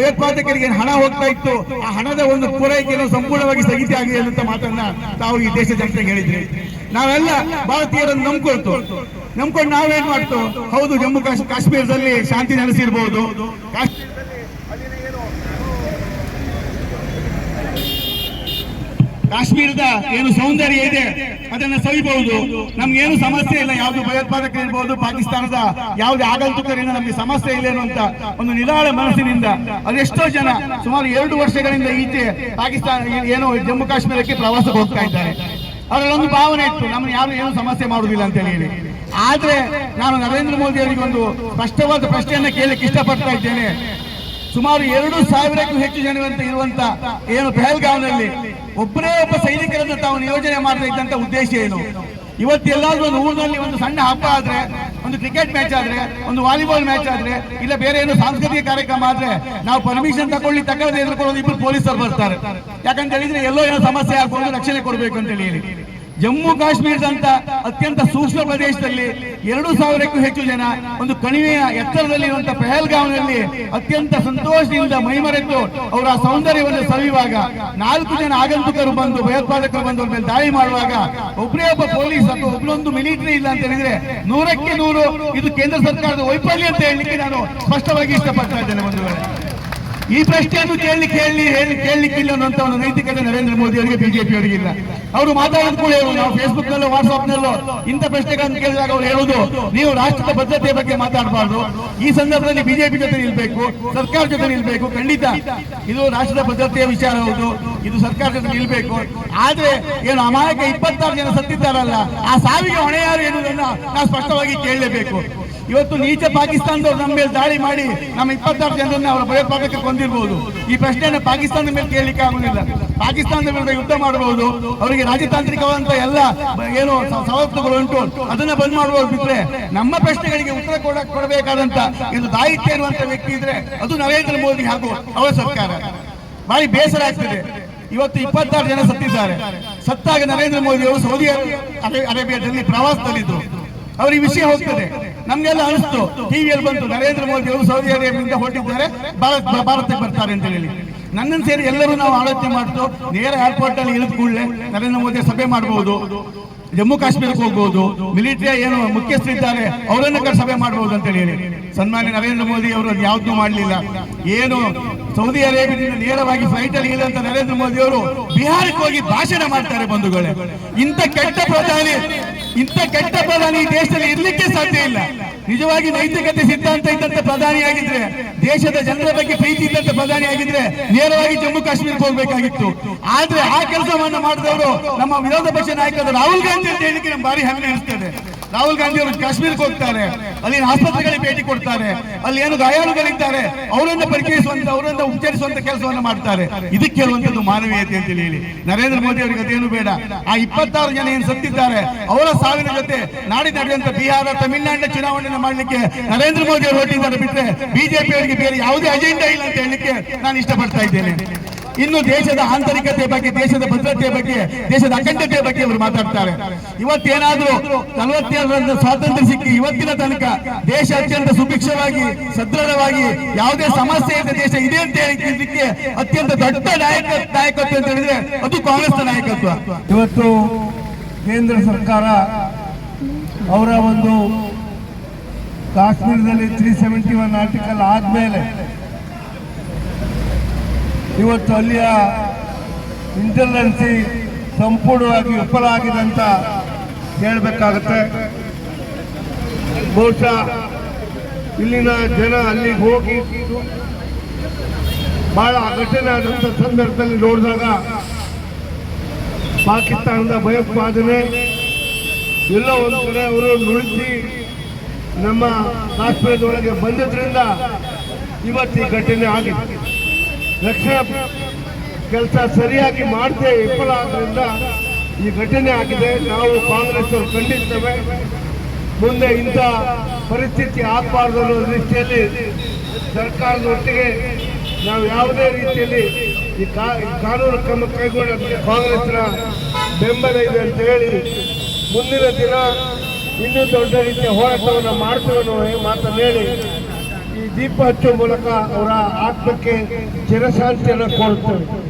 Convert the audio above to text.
ಭಯೋತ್ಪಾದಕರಿಗೆ ಹಣ ಹೋಗ್ತಾ ಇತ್ತು. ಆ ಹಣದ ಒಂದು ಪೂರೈಕೆಯನ್ನು ಸಂಪೂರ್ಣವಾಗಿ ಸ್ಥಗಿತ ಆಗಿದೆ ಅಂತ ಮಾತನ್ನ ತಾವು ಈ ದೇಶ ಜನತೆಗೆ ಹೇಳಿದ್ರಿ. ನಾವೆಲ್ಲ ಭಾರತೀಯರನ್ನು ನಂಬ್ಕೊಳ್ತು. ನಂಬ್ಕೊಂಡು ನಾವೇನ್ ಮಾಡ್ತು? ಹೌದು, ಜಮ್ಮು ಕಾಶ್- ಕಾಶ್ಮೀರದಲ್ಲಿ ಶಾಂತಿ ನೆಲೆಸಿರ್ಬಹುದು ಕಾಶ್ಮೀರದ ಏನು ಸೌಂದರ್ಯ ಇದೆ, ಅದನ್ನ ಸವಿಬಹುದು. ನಮ್ಗೇನು ಸಮಸ್ಯೆ ಇಲ್ಲ, ಯಾವ್ದು ಭಯೋತ್ಪಾದಕ ಇರ್ಬೋದು, ಪಾಕಿಸ್ತಾನದ ಯಾವ್ದು ಆಗಂತುಕರಿಂದ ನಮ್ಗೆ ಸಮಸ್ಯೆ ಇಲ್ಲ ಅನ್ನುವಂತ ಒಂದು ನಿರಾಳ ಮನಸ್ಸಿನಿಂದ ಅದೆಷ್ಟೋ ಜನ ಸುಮಾರು ಎರಡು ವರ್ಷಗಳಿಂದ ಈಚೆ ಪಾಕಿಸ್ತಾನ ಏನು ಜಮ್ಮು ಕಾಶ್ಮೀರಕ್ಕೆ ಪ್ರವಾಸಕ್ಕೆ ಹೋಗ್ತಾ ಇದ್ದಾರೆ. ಅದರಲ್ಲೊಂದು ಭಾವನೆ ಇತ್ತು ನಮ್ಮನ್ನು ಯಾರು ಏನು ಸಮಸ್ಯೆ ಮಾಡುವುದಿಲ್ಲ ಅಂತ ಹೇಳಿ. ಆದ್ರೆ ನಾನು ನರೇಂದ್ರ ಮೋದಿ ಅವರಿಗೆ ಒಂದು ಸ್ಪಷ್ಟವಾದ ಪ್ರಶ್ನೆಯನ್ನ ಕೇಳಲಿಕ್ಕೆ ಇಷ್ಟಪಡ್ತಾ ಇದ್ದೇನೆ. ಸುಮಾರು ಎರಡು ಸಾವಿರಕ್ಕೂ ಹೆಚ್ಚು ಜನವಂತ ಇರುವಂತ ಏನು ಪೆಹಲ್ಗಾವ್ನಲ್ಲಿ ಒಬ್ಬರೇ ಒಬ್ಬ ಸೈನಿಕರನ್ನು ತಾವು ನಿಯೋಜನೆ ಮಾಡ್ತಾ ಇದ್ದಂತ ಉದ್ದೇಶ ಏನು? ಇವತ್ತು ಎಲ್ಲಾದ್ರೂ ಒಂದು ಊರಿನಲ್ಲಿ ಒಂದು ಸಣ್ಣ ಹಬ್ಬ ಆದ್ರೆ, ಒಂದು ಕ್ರಿಕೆಟ್ ಮ್ಯಾಚ್ ಆದ್ರೆ, ಒಂದು ವಾಲಿಬಾಲ್ ಮ್ಯಾಚ್ ಆದ್ರೆ, ಇಲ್ಲ ಬೇರೆ ಏನು ಸಾಂಸ್ಕೃತಿಕ ಕಾರ್ಯಕ್ರಮ ಆದ್ರೆ, ನಾವು ಪರ್ಮಿಷನ್ ತಗೊಳ್ಳಿ ತಗೊಳ್ಳದೆ ಎದುರ್ಕೊಳ್ಳೋದು ಇಬ್ಬರು ಪೊಲೀಸರು ಬರ್ತಾರೆ. ಯಾಕಂತ ಹೇಳಿದ್ರೆ ಎಲ್ಲೋ ಏನೋ ಸಮಸ್ಯೆ ಆಗ್ಬೋದು, ರಕ್ಷಣೆ ಕೊಡಬೇಕು ಅಂತ ಹೇಳಿ. ಜಮ್ಮು ಕಾಶ್ಮೀರದಂತ ಅತ್ಯಂತ ಸೂಕ್ಷ್ಮ ಪ್ರದೇಶದಲ್ಲಿ ಎರಡು ಸಾವಿರಕ್ಕೂ ಹೆಚ್ಚು ಜನ ಒಂದು ಕಣಿವೆಯ ಎತ್ತರದಲ್ಲಿ ಇರುವಂತಹ ಪೆಹಲ್ಗಾಂವ್ನಲ್ಲಿ ಅತ್ಯಂತ ಸಂತೋಷದಿಂದ ಮೈಮರೆತು ಅವರ ಸೌಂದರ್ಯವನ್ನು ಸವಿಯುವಾಗ ನಾಲ್ಕು ಜನ ಆಗಂತುಕರು ಬಂದು, ಭಯೋತ್ಪಾದಕರು ಬಂದು ಮೇಲೆ ದಾಳಿ ಮಾಡುವಾಗ ಒಬ್ಬರೇ ಒಬ್ಬ ಪೊಲೀಸ್ ಅಥವಾ ಒಬ್ಬರೊಂದು ಮಿಲಿಟರಿ ಇಲ್ಲ ಅಂತ ಹೇಳಿದ್ರೆ ನೂರಕ್ಕೆ ನೂರು ಇದು ಕೇಂದ್ರ ಸರ್ಕಾರದ ವೈಫಲ್ಯ ಅಂತ ಹೇಳಲಿಕ್ಕೆ ನಾನು ಸ್ಪಷ್ಟವಾಗಿ ಇಷ್ಟಪಡ್ತಾ ಇದ್ದೇನೆ ಒಂದು ವೇಳೆ ಈ ಪ್ರಶ್ನೆಯನ್ನು ಕೇಳಿ ಹೇಳಿ ಹೇಳಿ ಕೇಳಲಿಕ್ಕಿಲ್ಲ ಅನ್ನುವಂತ ಒಂದು ನೈತಿಕತೆ ನರೇಂದ್ರ ಮೋದಿ ಅವರಿಗೆ ಬಿಜೆಪಿ ಅವರಿಗೆ ಇಲ್ಲ. ಅವರು ಮಾತಾಡಿದ ಕೂಡ ನಾವು ಫೇಸ್ಬುಕ್ ನಲ್ಲೋ ವಾಟ್ಸ್ಆಪ್ ನಲ್ಲೋ ಇಂಥ ಪ್ರಶ್ನೆಗಳನ್ನು ಕೇಳಿದಾಗ ಅವರು ಹೇಳುದು ನೀವು ರಾಷ್ಟ್ರದ ಭದ್ರತೆ ಬಗ್ಗೆ ಮಾತಾಡಬಾರ್ದು. ಈ ಸಂದರ್ಭದಲ್ಲಿ ಬಿಜೆಪಿ ಜೊತೆ ನಿಲ್ಬೇಕು, ಸರ್ಕಾರ ಜೊತೆ ನಿಲ್ಬೇಕು, ಖಂಡಿತ. ಇದು ರಾಷ್ಟ್ರದ ಭದ್ರತೆಯ ವಿಚಾರ ಹೌದು, ಇದು ಸರ್ಕಾರ ಜೊತೆ ನಿಲ್ಬೇಕು. ಆದ್ರೆ ಏನು ಅಮಾಯಕ ಇಪ್ಪತ್ತಾರು ಜನ ಸತ್ತಿದ್ದಾರಲ್ಲ, ಆ ಸಾವಿಗೆ ಹೊಣೆ ಯಾರು ಎನ್ನುವುದನ್ನ ನಾವು ಸ್ಪಷ್ಟವಾಗಿ ಕೇಳಲೇಬೇಕು. ಇವತ್ತು ನೀಚ ಪಾಕಿಸ್ತಾನದವ್ರು ನಮ್ಮ ಮೇಲೆ ದಾಳಿ ಮಾಡಿ ನಮ್ಮ ಇಪ್ಪತ್ತಾರು ಜನರನ್ನ ಅವರ ಭಯೋತ್ಪಾದಕ ಕೊಂದಿರ್ಬೋದು. ಈ ಪ್ರಶ್ನೆಯನ್ನು ಪಾಕಿಸ್ತಾನದ ಮೇಲೆ ಕೇಳಲಿಕ್ಕೆ ಆಗುದಿಲ್ಲ. ಪಾಕಿಸ್ತಾನದ ವಿರುದ್ಧ ಯುದ್ಧ ಮಾಡಬಹುದು ಅವರಿಗೆ ರಾಜತಾಂತ್ರಿಕವಾದಂತ ಎಲ್ಲ ಏನು ಸವಲತ್ತುಗಳು ಉಂಟು. ಅದನ್ನ ಬಂದ್ ಮಾಡಬಹುದು ಬಿಟ್ರೆ ನಮ್ಮ ಪ್ರಶ್ನೆಗಳಿಗೆ ಉತ್ತರ ಕೊಡ, ಕೊಡಬೇಕಾದಂತ ಒಂದು ದಾಯಿತ್ಯ ಇರುವಂತ ವ್ಯಕ್ತಿ ಇದ್ರೆ ಅದು ನರೇಂದ್ರ ಮೋದಿ ಹಾಗೂ ಅವರ ಸರ್ಕಾರ. ಬಾರಿ ಬೇಸರ ಆಗ್ತದೆ. ಇವತ್ತು ಇಪ್ಪತ್ತಾರು ಜನ ಸತ್ತಿದ್ದಾರೆ. ಸತ್ತಾಗ ನರೇಂದ್ರ ಮೋದಿ ಅವರು ಸೌದಿ ಅರೇ- ಅರೇಬಿಯಾದಲ್ಲಿ ಪ್ರವಾಸದಲ್ಲಿದ್ದರು ಅವ್ರ ಈ ವಿಷಯ ಹೋಗ್ತದೆ. ನಮ್ಗೆಲ್ಲ ಅನಿಸ್ತು. ಟಿವಿಯಲ್ಲಿ ಬಂತು. ನರೇಂದ್ರ ಮೋದಿ ಅವರು ಸೌದಿ ಅರೇಬಿಯಿಂದ ಹೊರಟಿದ್ದಾರೆ. ಭಾರತ ಭಾರತಕ್ಕೆ ಬರ್ತಾರೆ ಅಂತ ಹೇಳಿ. ನನ್ನನ್ನು ಸೇರಿ ಎಲ್ಲರೂ ನಾವು ಆಲೋಚನೆ ಮಾಡ್ತು. ನೇರ ಏರ್ಪೋರ್ಟ್ ಅಲ್ಲಿ ಇಳಿದ ಕೂಡಲೇ ನರೇಂದ್ರ ಮೋದಿ ಸಭೆ ಮಾಡಬಹುದು ಜಮ್ಮು ಕಾಶ್ಮೀರಕ್ಕೆ ಹೋಗ್ಬೋದು. ಮಿಲಿಟರಿಯ ಏನು ಮುಖ್ಯಸ್ಥರಿದ್ದಾರೆ ಅವರನ್ನ ಕರೆ ಸಭೆ ಮಾಡಬಹುದು ಅಂತ ಹೇಳಿ. ಸನ್ಮಾನ್ಯ ನರೇಂದ್ರ ಮೋದಿ ಅವರು ಯಾವ್ದು ಮಾಡಲಿಲ್ಲ. ಏನು ಸೌದಿ ಅರೇಬಿಯಾದಿಂದ ನೇರವಾಗಿ ಫ್ಲೈಟ್ ಅಲ್ಲಿ ಇಳಿದಂತ ನರೇಂದ್ರ ಮೋದಿ ಅವರು ಬಿಹಾರಕ್ಕೆ ಹೋಗಿ ಭಾಷಣ ಮಾಡ್ತಾರೆ ಬಂಧುಗಳೇ. ಇಂಥ ಕೆಟ್ಟ ಪ್ರಧಾನಿ ಇಂಥ ಕೆಟ್ಟ ಪ್ರಧಾನಿ ಈ ದೇಶದಲ್ಲಿ ಇರ್ಲಿಕ್ಕೆ ಸಾಧ್ಯ ಇಲ್ಲ. ನಿಜವಾಗಿ ನೈತಿಕತೆ ಸಿದ್ಧಾಂತ ಇದ್ದಂತ ಪ್ರಧಾನಿ ಆಗಿದ್ರೆ, ದೇಶದ ಜನರ ಬಗ್ಗೆ ಪ್ರೀತಿ ಇದ್ದಂತ ಪ್ರಧಾನಿ ಆಗಿದ್ರೆ ನೇರವಾಗಿ ಜಮ್ಮು ಕಾಶ್ಮೀರಕ್ಕೆ ಹೋಗ್ಬೇಕಾಗಿತ್ತು. ಆದ್ರೆ ಆ ಕೆಲಸವನ್ನ ಮಾಡಿದವರು ನಮ್ಮ ವಿರೋಧ ಪಕ್ಷ ನಾಯಕರು ರಾಹುಲ್ ಗಾಂಧಿ ಅಂತ ಹೇಳಿಕೆ ನಮ್ಗೆ ಭಾರಿ ಹೆಮ್ಮೆ ಅನಿಸ್ತದೆ ರಾಹುಲ್ ಗಾಂಧಿ ಅವರು ಕಾಶ್ಮೀರಕ್ಕೆ ಹೋಗ್ತಾರೆ. ಅಲ್ಲಿನ ಆಸ್ಪತ್ರೆಗಳಿಗೆ ಭೇಟಿ ಕೊಡ್ತಾರೆ. ಅಲ್ಲಿ ಏನು ಗಾಯಾಳುಗಳಿದ್ದಾರೆ, ಅವರನ್ನ ಪರಿಚಯಿಸುವಂತ, ಅವರನ್ನ ಉಚ್ಚರಿಸುವಂತ ಕೆಲಸವನ್ನ ಮಾಡ್ತಾರೆ. ಇದಕ್ಕೆ ಹೇಳುವಂತದ್ದು ಮಾನವೀಯತೆ ಅಂತ ಹೇಳಿ. ನರೇಂದ್ರ ಮೋದಿ ಅವರಿಗೆ ಅದೇನು ಬೇಡ. ಆ ಇಪ್ಪತ್ತಾರು ಜನ ಏನು ಸತ್ತಿದ್ದಾರೆ, ಅವರ ಸಾವಿನ ಜೊತೆ ನಾಡಿ ನಡೆಯುವಂತ ಬಿಹಾರ, ತಮಿಳುನಾಡಿನ ಚುನಾವಣೆಯನ್ನು ಮಾಡಲಿಕ್ಕೆ ನರೇಂದ್ರ ಮೋದಿ ಅವರು ಹೊರಟಿದ್ದಾರೆ ಬಿಟ್ಟರೆ ಬಿಜೆಪಿ ಅವರಿಗೆ ಬೇರೆ ಯಾವುದೇ ಅಜೆಂಡಾ ಇಲ್ಲ ಅಂತ ಹೇಳಲಿಕ್ಕೆ ನಾನು ಇಷ್ಟಪಡ್ತಾ ಇದ್ದೇನೆ. ಇನ್ನು ದೇಶದ ಆಂತರಿಕತೆ ಬಗ್ಗೆ, ದೇಶದ ಭದ್ರತೆ ಬಗ್ಗೆ, ದೇಶದ ಅಖಂಡತೆ ಬಗ್ಗೆ ಅವರು ಮಾತಾಡ್ತಾರೆ. ಇವತ್ತೇನಾದ್ರೂ ನಲವತ್ತೇಳರಿಂದ ಸ್ವಾತಂತ್ರ್ಯ ಸಿಕ್ಕಿ ಇವತ್ತಿನ ತನಕ ದೇಶ ಅತ್ಯಂತ ಸುಭಿಕ್ಷವಾಗಿ, ಸದೃಢವಾಗಿ ಯಾವುದೇ ಸಮಸ್ಯೆ ಇದ್ದ ದೇಶ ಇದೆ ಅಂತ ಹೇಳಿದ್ದಕ್ಕೆ ಅತ್ಯಂತ ದೊಡ್ಡ ನಾಯಕ, ನಾಯಕತ್ವ ಅಂತ ಹೇಳಿದ್ರೆ ಅದು ಕಾಂಗ್ರೆಸ್ ನಾಯಕತ್ವ. ಇವತ್ತು ಕೇಂದ್ರ ಸರ್ಕಾರ ಅವರ ಒಂದು ಕಾಶ್ಮೀರದಲ್ಲಿ ತ್ರೀ ಸೆವೆಂಟಿ ಒನ್ ಆರ್ಟಿಕಲ್ ಆದಮೇಲೆ ಇವತ್ತು ಅಲ್ಲಿಯ ಇಂಟೆಲಿಜೆನ್ಸಿ ಸಂಪೂರ್ಣವಾಗಿ ವಿಫಲ ಆಗಿದೆ ಅಂತ ಹೇಳಬೇಕಾಗತ್ತೆ. ಬಹುಶಃ ಇಲ್ಲಿನ ಜನ ಅಲ್ಲಿಗೆ ಹೋಗಿ ಬಹಳ ಘಟನೆ ಆದಂಥ ಸಂದರ್ಭದಲ್ಲಿ ನೋಡಿದಾಗ ಪಾಕಿಸ್ತಾನದ ಭಯೋತ್ಪಾದನೆ, ಎಲ್ಲ ಒಂದು ಕಡೆ ಅವರು ನುಳಿಸಿ ನಮ್ಮ ಕಾಶ್ಮೀರದೊಳಗೆ ಬಂದಿದ್ದರಿಂದ ಇವತ್ತು ಈ ಘಟನೆ ಆಗಿದೆ. ರಕ್ಷಣಾ ಕೆಲಸ ಸರಿಯಾಗಿ ಮಾಡದೆ ವಿಫಲ ಆದ್ದರಿಂದ ಈ ಘಟನೆ ಆಗಿದೆ. ನಾವು ಕಾಂಗ್ರೆಸ್ ಖಂಡಿಸ್ತೇವೆ ಮುಂದೆ ಇಂಥ ಪರಿಸ್ಥಿತಿ ಆಗಬಾರ್ದು ಅನ್ನೋ ದೃಷ್ಟಿಯಲ್ಲಿ ಸರ್ಕಾರದ ಒಟ್ಟಿಗೆ ನಾವು ಯಾವುದೇ ರೀತಿಯಲ್ಲಿ ಈ ಕಾನೂನು ಕ್ರಮ ಕೈಗೊಳ್ಳೋದಕ್ಕೆ ಕಾಂಗ್ರೆಸ್ನ ಬೆಂಬಲ ಇದೆ ಅಂತ ಹೇಳಿ ಮುಂದಿನ ದಿನ ಇನ್ನೂ ದೊಡ್ಡ ರೀತಿಯ ಹೋರಾಟವನ್ನು ಮಾಡ್ತೇವೆ ಅನ್ನೋ ಮಾತನ್ನು ಹೇಳಿ ಈ ದೀಪ ಹಚ್ಚುವ ಮೂಲಕ ಅವರ ಆತ್ಮಕ್ಕೆ ಚಿರಶಾಂತಿಯನ್ನು ಕೋರುತ್ತೇವೆ.